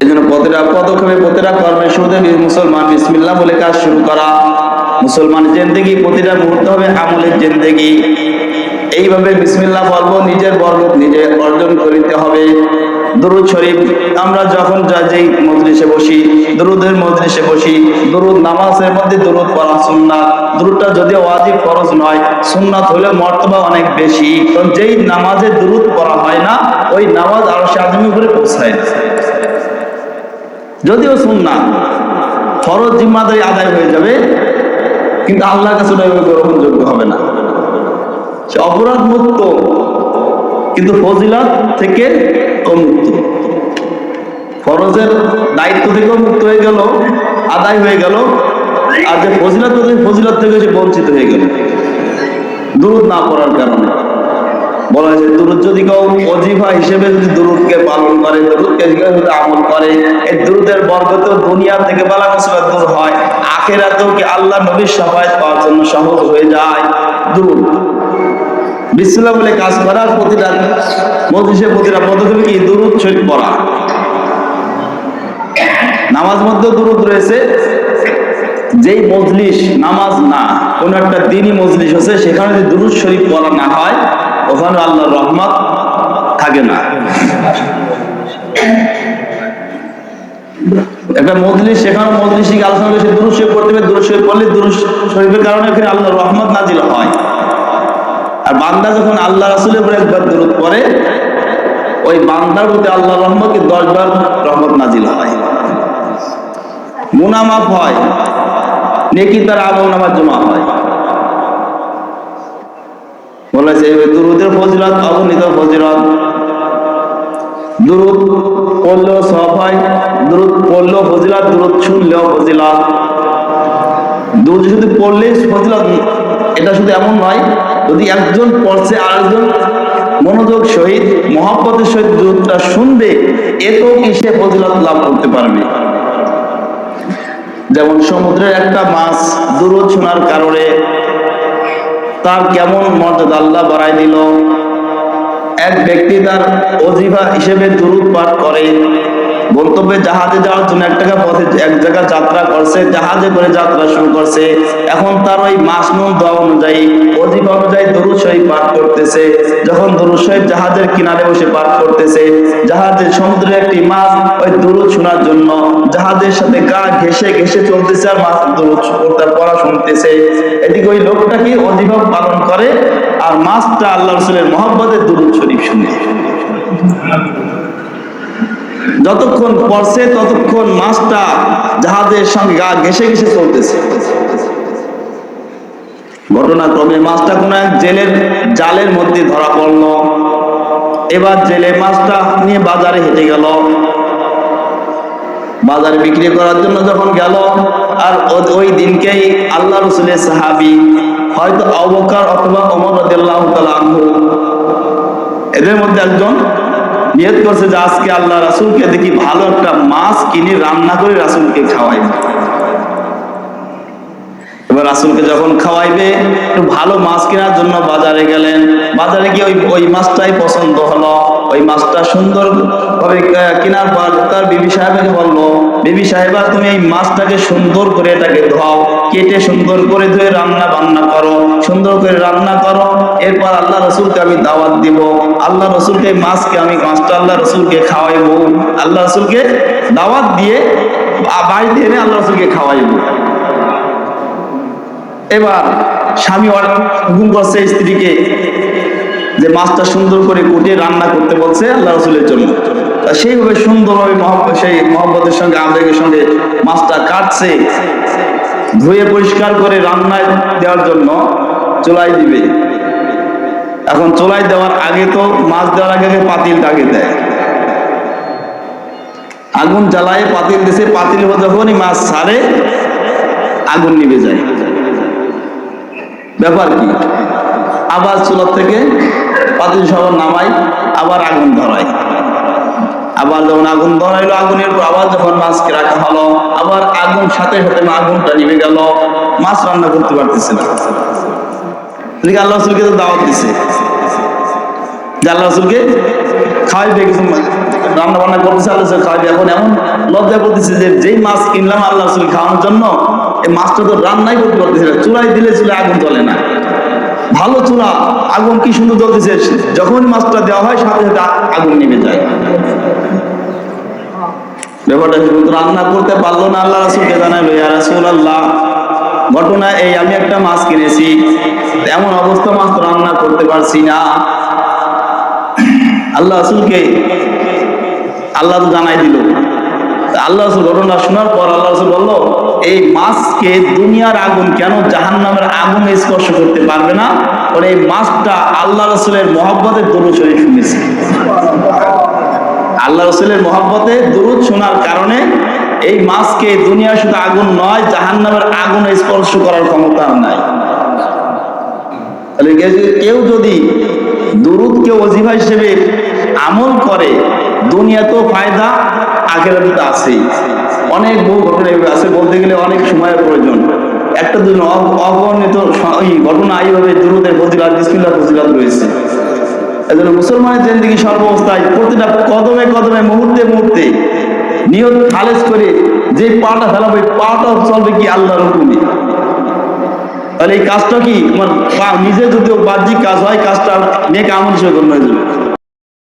এই জন্য প্রতিটা পদক্ষেপে প্রতিটা কর্মের শুরুতে মুসলমান বিসমিল্লাহ বলে কাজ শুরু করা। মুসলমান জেন্দেগি প্রতিটা মুহূর্ত হবে আমলের জেন্দেগি। এইভাবে বিসমিল্লাহ বলব, নিজের বরকত নিজে অর্জন করিতে হবে। দুরুদ শরীফ, আমরা যখন যা যেই মজলিসে বসি, দুরুদের মজলিসে বসি, দুরুদ নামাজের মধ্যে দুরুদ পড়া সুন্নাত দুরুদটা যদিও ওয়াজিব ফরজ নয় সুন্নাত হলে মর্তবা অনেক বেশি। তো যেই নামাজে দুরুদ পড়া হয় না, ওই নামাজ আরও সাজমি উপরে পৌঁছায়। যদিও সুন্নাত ফরজ জিম্মাদারি আদায় হয়ে যাবে, কিন্তু আল্লাহর কাছে ওইভাবে গ্রহণযোগ্য হবে না। সে অপরাধ মুক্ত কিন্তু ফজিলত থেকে অমুক্ত। ফরজের দায়িত্ব থেকেও মুক্ত হয়ে গেল, আদায় হয়ে গেল, আর যে ফজিলত ফজিলত থেকে সে বঞ্চিত হয়ে গেল। দুরুদ না পড়ার কারণে। বলা হয়েছে, দুরুদ যদি কেউ অজিফা হিসেবে যদি দুরুদকে পালন করে, দুরুদকে যদি আমল করে? এই দুরুদের বর্গতেও দুনিয়া থেকে বালা মুসিবত দূর হয়। আখেরাতেও কি আল্লাহ নবীর সবাই পাওয়ার জন্য সহজ হয়ে যায়? দুরুদ। বিসমিল্লাহ বলে কাজ করা প্রতিটা মজলিসে প্রতিটা পদক্ষেপে কি দুরুদ শরীফ পড়া? নামাজ মধ্যে দুরুদ রয়েছে। যেই মজলিস নামাজ না, কোন একটা দিনই মজলিস আছে সেখানে যদি দুরুদ শরীফ পড়া না হয় ওখানে আল্লাহর রহমত থাকে না। একটা মজলিস সেখানে মজলিস আলোচনা করে সে দুরুদ শরীফ পড়তে হবে, দুরুদ শরীফ পড়লে দুরুদ শরীফের কারণে এখানে আল্লাহর রহমত নাজিল হয়। আর বান্দা যখন আল্লাহ রাসুলের উপরে একবার দূরত পড়ে, ওই বান্দার প্রতি আল্লাহ রহমতকে দশ বার রহমত নাজিল হয়? মুনামাফ হয়। নেকি তার আমল নামার জমা হয়। বলেছে দুরুদের ফজিলত, অগণিত ফজিলত। দুরুদ পড়লেও সব হয়, দুরুদ পড়লেও ফজিলত, দুরুদ শুনলেও ফজিলত। দুরুদ শুধু পড়লেই ফজিলত এটা শুধু এমন নয়, যদি একজন পড়ছে আরেকজন, মনোযোগ সহিত, মহাব্বতের সহিত দুধটা শুনবে, এতেও কি সে ফজিলত লাভ করতে পারবে? যেমন সমুদ্রের একটা মাছ দূরত শোনার কারণে তার কেমন মর্যাদা আল্লাহ বাড়াই দিল? এক ব্যক্তি তার অজিভা হিসেবে দুরুদ পাঠ করে। গন্তব্যে জাহাজে যাওয়ার জন্য এক টাকা পথে এক জায়গা যাত্রা করছে, জাহাজে করে যাত্রা শুরু করছে। এখন তার ওই মাসনুন দোয়া অনুযায়ী অজিফা অনুযায়ী দরুদ শরীফ পাঠ করতেছে। যখন দরুদ শরীফ জাহাজের কিনারে বসে পাঠ করতেছে জাহাজের সমুদ্রে একটি মাছ ওই দরুদ শোনার জন্য জাহাজের সাথে গা ঘেসে ঘেসে চলতেছে আর মাছ দরুদ তার পড়া শুনতেছে। এদিকে ওই লোকটা কি অজিফা পালন করে? আর মাছটা আল্লাহ রসুলের মহব্বতের দরুদ শরীফ শুনে। যতক্ষণ পড়ছে, ততক্ষণ মাছটা জাহাজের সঙ্গে গা ঘেসে ঘেসে চলতেছে। ঘটনাক্রমে মাছটা কোন এক জেলের জালের মধ্যে ধরা পড়ল। এবার জেলে মাছটা নিয়ে বাজারে হেঁটে গেল। বাজারে বিক্রি করার জন্য যখন গেল, আর ওই দিনকেই আল্লাহ রসুলের সাহাবি হয়তো অবকার অথবা অমর আনহু, এদের মধ্যে একজন নিয়ত করছে যে আজকে আল্লাহ রাসুলকে দেখি ভালো একটা মাছ কিনে রান্না করে রাসুলকে খাওয়াই। এবার রাসুলকে যখন খাওয়াইবে, একটু ভালো মাছ কেনার জন্য বাজারে গেলেন। বাজারে গিয়ে ওই ওই মাছটাই পছন্দ হলো। ওই মাছটা সুন্দর ভাবে কেনার পর তার বিবি সাহেবকে বলল, বিবি সাহেবা তুমি এই মাছটাকে সুন্দর করে এটাকে ধোও কেটে সুন্দর করে ধুয়ে রান্না বান্না করো, সুন্দর করে রান্না করো। এরপর আল্লাহ রসুলকে আমি দাওয়াত দিব। আল্লাহ রসুলকে মাছকে আমি মাছটা আল্লাহ রসুলকে খাওয়াইবো। আল্লাহ রসুলকে দাওয়াত দিয়ে বাড়িতে এনে আল্লাহ রসুলকে খাওয়াইবো। এবার স্বামী হুকুম করছে স্ত্রীকে। যে মাছটা সুন্দর করে কুটিয়ে রান্না করতে বলছে আল্লাহ রসুলের জন্য। সেইভাবে সুন্দরভাবে সেই মহব্বতের সঙ্গে আবেগের সঙ্গে মাছটা কাটছে, ধুয়ে পরিষ্কার করে রান্নায় দেওয়ার জন্য চুলাই দিবে। এখন চুলাই দেওয়ার আগে তো মাছ দেওয়ার আগে আগে পাতিল আগে দেয়। আগুন জ্বালায় পাতিল দিছে, পাতিল যখনই মাছ ছাড়ে, আগুন নিভে যায়। ব্যাপার কি? আবার চুলার থেকে পাতিল সবার নামাই আবার আগুন ধরাই আবার যখন আগুন ধরাইলো, আগুনের পর আবার যখন মাছকে রাখা হলো, আবার আগুন সাথে সাথে আগুনটা নিভে গেল। মাছ রান্না করতে পারতেছে না। এদিকে আল্লাহ রসুলকে তো দাওয়াত দিছে। আল্লাহ রসুলকে খাওয়াইবে কিছু রান্না বান্না করতেছে, আল্লাহ রসুল খাওয়াইবে। এখন এমন লজ্জা করতেছে যে যেই মাছ কিনলাম আল্লাহ রসুল খাওয়ানোর জন্য, এই মাছটা তো রান্নাই করতে পারতেছে না। চুলাই দিলে চুলে আগুন জ্বলে না। ভালো চুলা, আগুন কি সুন্দর জ্বলতেছে। যখন মাছটা দেওয়া হয়, সাথে সাথে আগুন নেমে যায়। ব্যাপারটা রান্না করতে পারল না আল্লাহ রাসুলকে জানাইলো ইয়া রাসুল আল্লাহ ঘটনা এই আমি একটা মাছ কিনেছি। এমন অবস্থা মাছ রান্না করতে পারছি না। আল্লাহ রাসুলকে, আল্লাহ তো জানাই দিল। আল্লাহ ঘটনা শোনার পর আল্লাহ বলল, এই মাছকে দুনিয়ার আগুন কেন জাহান নামের আগুন স্পর্শ করতে পারবে না? কারণ এই মাছটা আল্লাহ রসুলের মহব্বতের দরুদ শরীফ শুনেছে। আল্লাহ রসুলের মহব্বতে দরুদ শোনার কারণে এই মাছকে দুনিয়া শুধু আগুন নয় জাহান নামের আগুন স্পর্শ করার ক্ষমতা নাই। কেউ যদি দুরুদকে অজিফা হিসেবে আমল করে দুনিয়াতেও ফায়দা আখেরাতে তো আছেই। অনেক বহু ঘটনা আছে, বলতে গেলে অনেক সময়ের প্রয়োজন। একটা দুজন অগণিত ঘটনা এইভাবে দুরুদের ফজিলাত বিসমিল্লাহ ফজিলাত রয়েছে। এজন্য মুসলমানের জিন্দিগি সর্বাবস্থায় প্রতিটা কদমে কদমে, মুহূর্তে মুহূর্তে নিয়ত খালেজ করে যে পাটা ফেলাবে পাটা চলবে কি আল্লাহর হুকুমে? তাহলে এই কাজটা কি? তোমার নিজে যদি বাহ্যিক কাজ হয়, কাজটা নেক আমল হিসেবে গণ্য হয়ে যাবে।